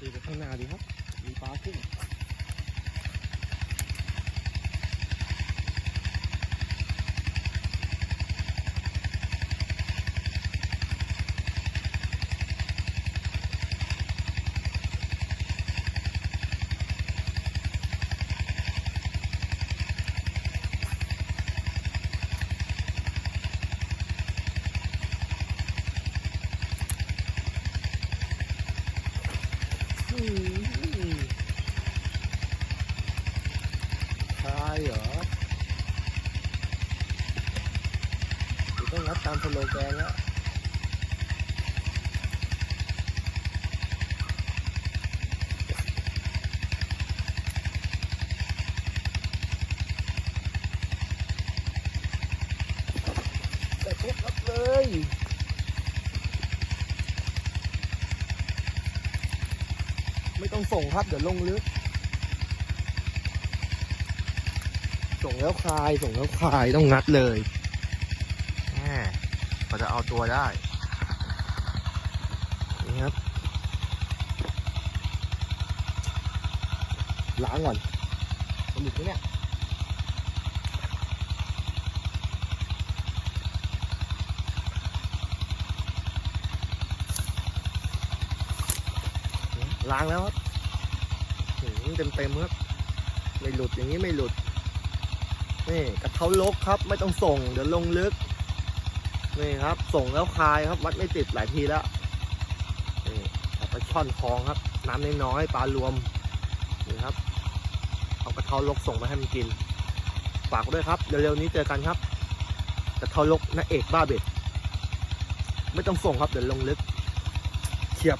ดูข้างหน้าดีครับ มีปลาขึ้น อืมใช่เหรอเดี๋ยวต้องรับตามสโลแกนแล้ว แต่พวกรับเลย ไม่ต้องส่งครับ เดี๋ยวลงลึก ส่งแล้วคลาย ส่งแล้วคลายต้องงัดเลยแหมก็จะเอาตัวได้ นี่ครับ ล้างก่อนสมุดไหมเนี่ย ล้างแล้วครับเต็มเต็มครับ ไม่หลุดอย่างนี้ไม่หลุด นี่กระเท้าลกครับ ไม่ต้องส่ง เดี๋ยวลงลึก นี่ครับ ส่งแล้วคลายครับ วัดไม่ติดหลายทีแล้ว นี่เอาไปช่อนคลองครับ น้ำน้อยๆปลารวม นี่ครับ เอากระเท้าลกส่งไปให้มันกิน ฝากด้วยครับ เร็วๆนี้เจอกันครับ กระเท้าลกนาเอกบ้าเบ็ด ไม่ต้องส่งครับ เดี๋ยวลงลึกเฉียบ